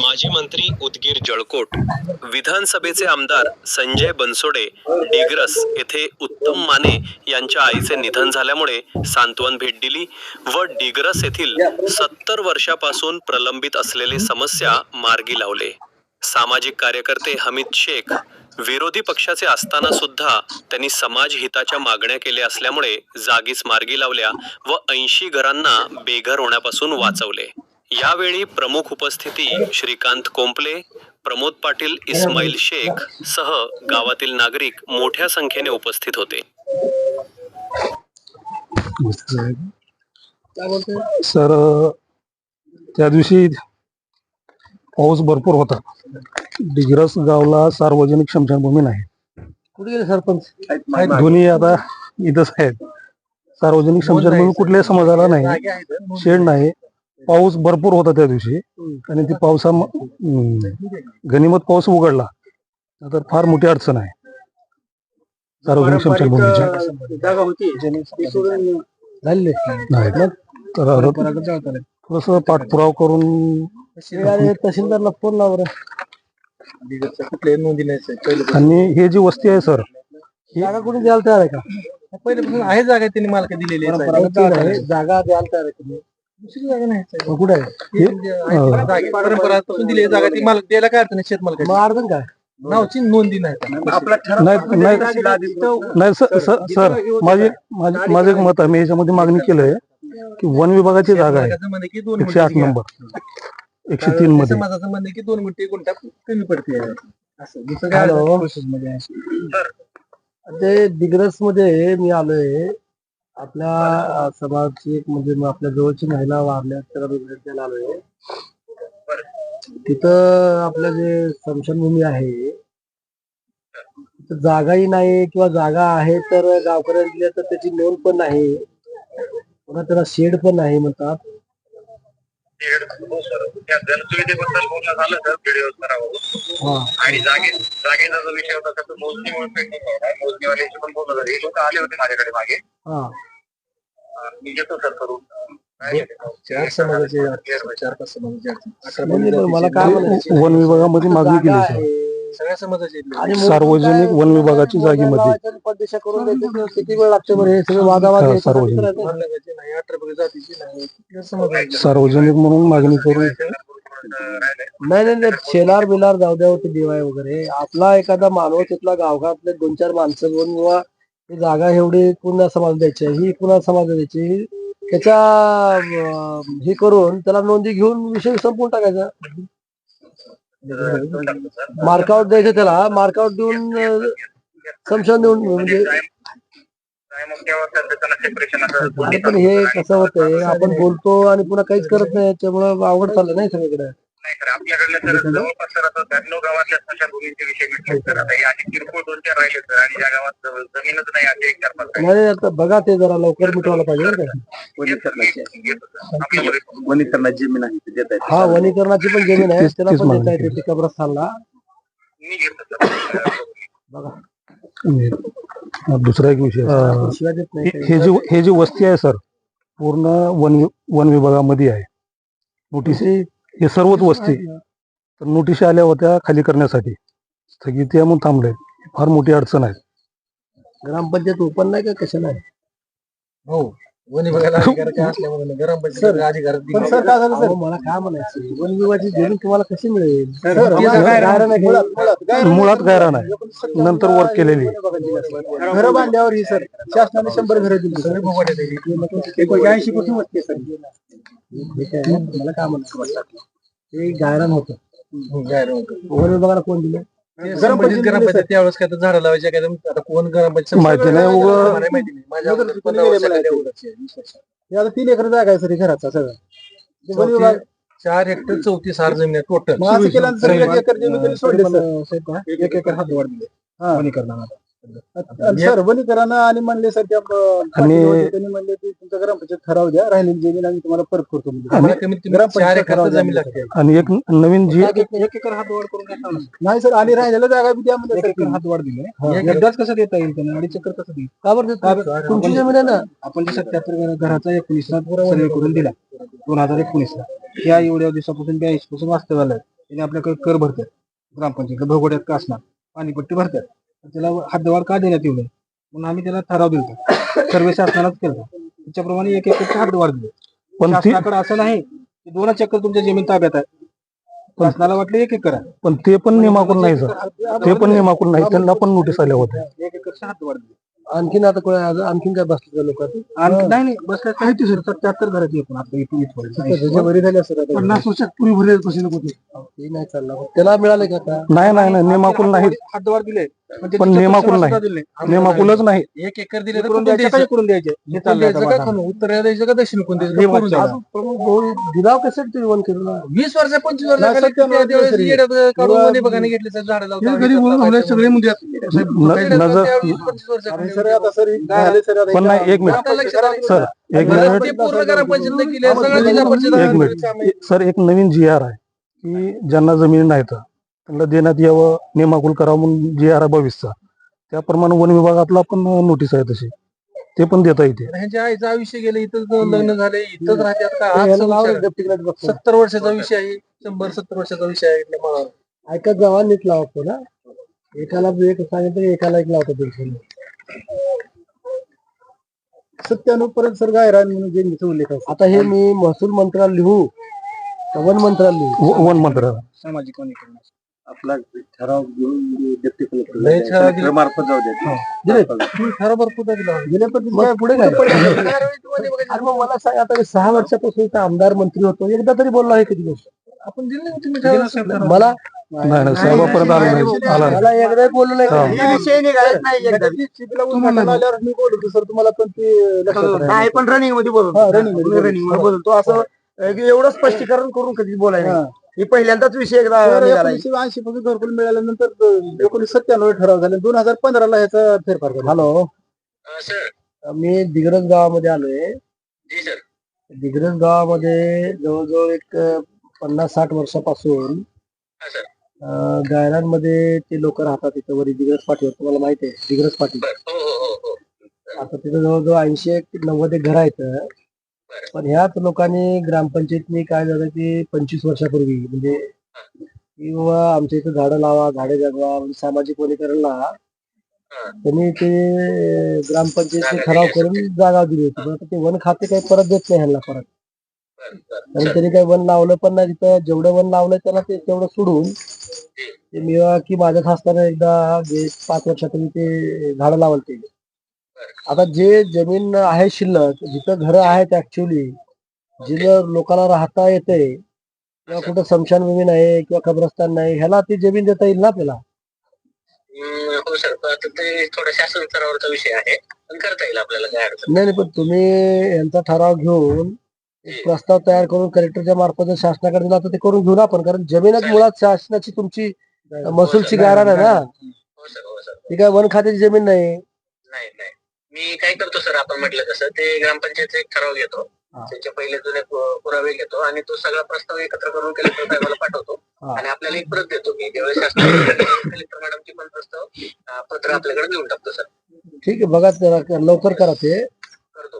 माजी मंत्री उदगीर जळकोट विधानसभेचे आमदार संजय बनसोडे डिग्रस येथे उत्तम माने यांच्या आईचे निधन झाल्यामुळे सांत्वन भेट दिली व डिग्रस येथील सत्तर वर्षापासून प्रलंबित असलेली समस्या मार्गी लावले. सामाजिक कार्यकर्ते हमीद शेख विरोधी पक्षाचे असताना सुद्धा त्यांनी समाज हिताच्या मागण्या केल्या असल्यामुळे जागीच मार्गी लावल्या व ऐंशी घरांना बेघर होण्यापासून वाचवले. यावेळी प्रमुख उपस्थिती श्रीकांत कोंपले प्रमोद पाटील इस्माईल शेख सह गावातील नागरिक मोठ्या संख्येने उपस्थित होते. सर त्या दिवशी पाऊस भरपूर होता. डिग्रस गावला सार्वजनिक स्मशानभूमी नाही. कुठे गेले सरपंच? दोन्ही आता इथंच आहेत. सार्वजनिक स्मशानभूमी कुठल्याही समाजाला नाही. शेड नाही. पाऊस भरपूर होता त्या दिवशी. आणि ती पावसा गनिमत पाऊस उघडला. तर फार मोठी अडचण आहे. सार्वजनिक तर थोडस पाठपुरावा करून तहसीलदारला फोन लावर पहिले आणि हे जी वस्ती आहे सर जागा कोणी द्यायला तयार आहे का? पहिल्यापासून आहे जागा त्यांनी मालक दिलेली आहे जागा द्यायला तयार आहे कुठे दिली आहे जागा ती मालक द्यायला काय अडचण आहे? शेत मालक अडचण काय? नावची नोंदी नाही. आपला नाही नाही नाही सर माझे माझे माझं एक मत आहे मी याच्यामध्ये मागणी केलंय की वन विभागाची जागा आहे. की दोन एकशे आठ नंबर. एकशे तीन मध्ये. समाजाचं म्हणणं की दोन गुंठे गुंठा कमी पडते असं दुसरं काय ते दिग्रसमध्ये मी आलोय. आपल्या समाजची एक म्हणजे मग आपल्या जवळची महिला वारल्या त्याला मी आलोय. तिथं आपलं जे स्मशानभूमी आहे तिथं जागाही नाही किंवा जागा आहे तर गावकऱ्यांनी दिल्या तर त्याची नोंद पण नाही. पुन्हा त्याला शेड पण नाही म्हणतात. त्या जनसुविधेबद्दल बोलणं झालं सर व्हिडिओ करावं हा. आणि जागे जागेचा जो विषय होता त्याचं होता मोजणीवाल्याशी पण बोलणं झालं. हे लोक आले होते माझ्याकडे मागे. हा. मी घेतो सर करून? चार समाजाचे चार पाच समाजाचे अठरा मला काय वन विभागामध्ये मागणी केली सगळ्या समाजाचे आणि सार्वजनिक वन विभागाची जागेमध्ये. पद्धती करून द्यायचं किती वेळ लागतो बरं? हे सगळं वादावाद हा, हे सार्वजनिक. समाजाचे नाही अठरा जातीची नाही कुठल्या समाजाचे सार्वजनिक म्हणून मागणी करून. नाही नाही नाही शेलार बिलार जाऊ द्या ते दिवाय वगैरे. आपला एखादा मानव तिथला गावगातले दोन चार माणसं घेऊन किंवा ही जागा एवढी पुन्हा समाज द्यायची ही पुन्हा समाज द्यायची त्याच्या अं, हे करून त्याला नोंदी घेऊन विषय संपवून टाकायचा. मार्कआउट द्यायचं त्याला. मार्कआउट देऊन समशान देऊन म्हणजे पण हे कसं होतंय आपण बोलतो आणि पुन्हा काहीच करत नाही त्याच्यामुळे अवघड चाललं नाही सगळीकडे. नाही सर आपल्याकडले सर जवळपास सर आता गावातल्या स्मशानभूमीचे विषय भेटले सर आता हे असे किरकोळ दोन चार राहिले सर आणि ज्या गावात जमीनच नाही असे एक चार पाच. नाही आता बघा ते जरा लवकर मिटवायला पाहिजे बरं का. घेतो सर. आपल्याकडे वनीकरणाची जमीन आहे ते देत हा वनीकरणाची पण जमीन आहे. त्याला पण देता येते. ते कब्रस्तानला मी घेतो सर बघा. दुसरा एक विषय. अं, हे हे जी हे जी वस्ती आहे सर पूर्ण वन वि- वन विभागामध्ये आहे. नोटीस हे सर्वच वस्ती तर नोटीस आल्या होत्या खाली करण्यासाठी. स्थगिती म्हणून थांबले फार मोठी अडचण आहे. ग्रामपंचायत ओपन नाही का? कसं नाही हो. वन अधिकार असल्यामुळे अधिकार अहो, मला काय म्हणायचं? वन विभागाची जमीन तुम्हाला कशी मिळेल? मुळात गायरान आहे नंतर वर्क केलेली. घरं बांधल्यावर ही सर. शासनाने शंभर घरं दिली. सगळे भोगाटे दिली. ऐंशी कोटी वस्ती आहे. सर मला काय म्हणायचं? ते गायरान होतं गायरान होतं. वन विभागाला कोण दिलं? ग्रामपंचायत ग्रामपंचायत त्यावेळेस काय तर झाडं लावायचे काय तर आता कोण ग्रामपंचायत माहिती नाही, उगा- मला माहिती नाही. माझ्या अगोदर आहे, वीस. हे आता तीन एकर जागा आहे सर हे घराचा सगळं. ते वन विभाग चार हेक्टर चौतीस हार जमीन आहे टोटल एक एकर हात वाढ दिले. वनीकरणाला सर वनीकरण आणि म्हणले सर त्या त्यांनी म्हणले की तुमचं ग्रामपंचायत ठराव द्या राहिलेली जमीन आम्ही तुम्हाला परत करतो आणि- कमीत कमी चार एकर जमीन लागते. आणि एक नवीन जी एक एकर हात वाढ करून? नाही सर आणि राहिलेल्या जागा बी द्या म्हणजे एक एकर हात वाढ दिले एकदाच कसं देता येईल त्यांना? अडीच एकर कसं देईल? का बरं तुमची जमीन आहे ना आपण जे सत्याहत्तर घराचा एकोणीसला सर्वे करून दिला. दोन हजार एकोणीसला. या एवढ्या दिवसापासून ब्याऐंशी पासून वास्तव्याला आहे. त्याने आपल्याकडे कर भरतात. ग्रामपंचायत भगोड्यात का असणार? पाणीपट्टी भरतात. त्याला हद्दवाढ का देण्यात येऊ नये? म्हणून आम्ही त्याला ठराव दिलतो. सर्वे शासनालाच केला त्याच्याप्रमाणे एक एकरची हद्दवाढ दिली. पण शासनाकडे असं नाही की दोनच एकर तुमच्या जमीन ताब्यात आहे. शासनाला वाटलं एक एकर आहे. पण ते पण नियमाकुल नाही सर. ते पण नियमाकुल नाही. त्यांना पण नोटीस आल्या होत्या. एक एकरची हद्दवाढ दिली. आणखीन आता कोण- आज- आणखीन काय बसलं लोक नाही नाही. बसल्या काही ते सर. सत्याहत्तर इथून इथपर्यंत बरी झाली असं पन्नास वर्षात पूर्वी भरले कसे नको ते नाही चाललं त्याला मिळाले का नाही नाही नाही. नियमाकुल नाही हातवार दिले. पण नियमाकुल नाही. नियमाकुलच नाही. एक एकर दिले करून द्यायचे काय करून द्यायचे. उत्तर द्यायचं का दक्षिण कोण दिलाव कसं केलं वीस वर्ष पंचवीस वर्ष काढून बघाने घेतले झाडं होणे सगळे मुद्दे पण नाही एक मिनिट. सर एक मिनिट. पूर्ण करा पंचायत केले सगळं जिल्हा परिषद एक मिनिट. सर एक नवीन जी आर आहे की ज्यांना जमीन नाही तर. त्यांना देण्यात यावं नियमाकुल करावं म्हणून जी आर बावीसचा. त्याप्रमाणे वन विभागातला पण नोटीस आहे तशी. ते पण देता येते. ह्यांच्या आईचं आयुष्य गेलं इथंच लग्न झाले इथंच राहतात का? बघतो. सत्तर वर्षाचा विषय आहे शंभर सत्तर वर्षाचा विषय आहे. ऐकत जावा नीट लावतो ना एकाला एक सांगितलं एकाला एक लावतो बिलकुल सत्त्याण्णव पर्यंत सर गायरा म्हणून जे उल्लेख आता हे मी महसूल मंत्र्याला लिहू वन मंत्र्याला लिहू वन मंत्र सामाजिक वनीकरण आपला ठराव घेऊन डेप्टी ठराव कलेक्टर. मार्फत जाऊ द्या. तुम्ही खरोबर कुठं दिला. पुढे मला सांग आता सहा वर्षापासून इथं आमदार मंत्री होतो. एकदा तरी बोललो आहे कधी गोष्ट? आपण दिले ठराव. मला नाही नाही साहेबापर्यंत आला नाही आला नाही मला एकदा बोललो नाही हा. हे नाही बोलतो सर तुम्हाला पण ते पण रनिंगमध्ये बोलू हा, running मध्ये रनिंगमध्ये बोलतो. असं एवढं स्पष्टीकरण करून कधी बोलायला नाही. हे पहिल्यांदाच विषय एकदा निघाला. एकोणीसशे ऐंशी पासून घरकुल मिळाल्यानंतर एकोणीसशे सत्त्याण्णव ठराव झाले. दोन हजार पंधराला ह्याचा फेरफार झाला हॅलो सर मी दिग्रज गावामध्ये आलोय. जी सर दिग्रज गावामध्ये जवळजवळ एक अं, पन्नास साठ वर्षापासून हा सर अं, गायरांमध्ये ते लोक राहतात तिथं वरी दिग्रज पाटीवर तुम्हाला माहिती आहे. दिग्रज पाटील. बर. हो हो हो हो. आता तिथं जवळजवळ ऐंशी एक नव्वद एक घर आहेत. पण ह्याच लोकांनी ग्रामपंचायतनी काय झालं की पंचवीस वर्षापूर्वी म्हणजे किंवा आमच्या इथं झाडं लावा झाडे जगवा म्हणजे सामाजिक वनीकरणला त्यांनी ते ग्रामपंचायतने ठराव करून जागा दिली होती. पण ते वन खाते काही परत देत नाही ह्यांना परत. कारण त्यांनी काही वन लावलं पण नाही. तिथं जेवढं वन लावलंय त्याला ते तेवढं सोडून ते मी की माझ्याच हस्ताने एकदा पाच वर्षापूर्वी ते झाडं लावलं ते आता जे जमीन आहे शिल्लक जिथं घरं आहेत ऍक्च्युली जिथं लोकांना राहता येते किंवा कुठं स्मशानभूमी नाही किंवा कब्रस्तान नाही ह्याला ती जमीन देता येईल ना आपल्याला? हो सर पण आता ते थोडा शासन स्तरावरचा विषय आहे पण करता येईल आपल्याला काय अडचण नाही. नाही पण तुम्ही यांचा ठराव घेऊन एक प्रस्ताव तयार करून कलेक्टरच्या मार्फत जर शासनाकडे दिला तर ते करून घेऊ ना आपण कारण जमीनच मुळात शासनाची तुमची महसूलची गायरान आहे ना. हो सर हो सर ती काय वन खात्याची जमीन नाही? नाही नाही. मी काय करतो सर आपण म्हटलं तसं ते ग्रामपंचायतचा एक ठराव घेतो. त्याचे पहिले जुने पुरावे घेतो आणि तो सगळा प्रस्ताव एकत्र करून कलेक्टर साहेबाला पाठवतो. आणि आपल्याला एक प्रत देतो की ज्यावेळेस कलेक्टर मॅडमची पण प्रस्ताव पत्र आपल्याकडे देऊन टाकतो सर. ठीक आहे बघा जरा लवकर करा ते. करतो.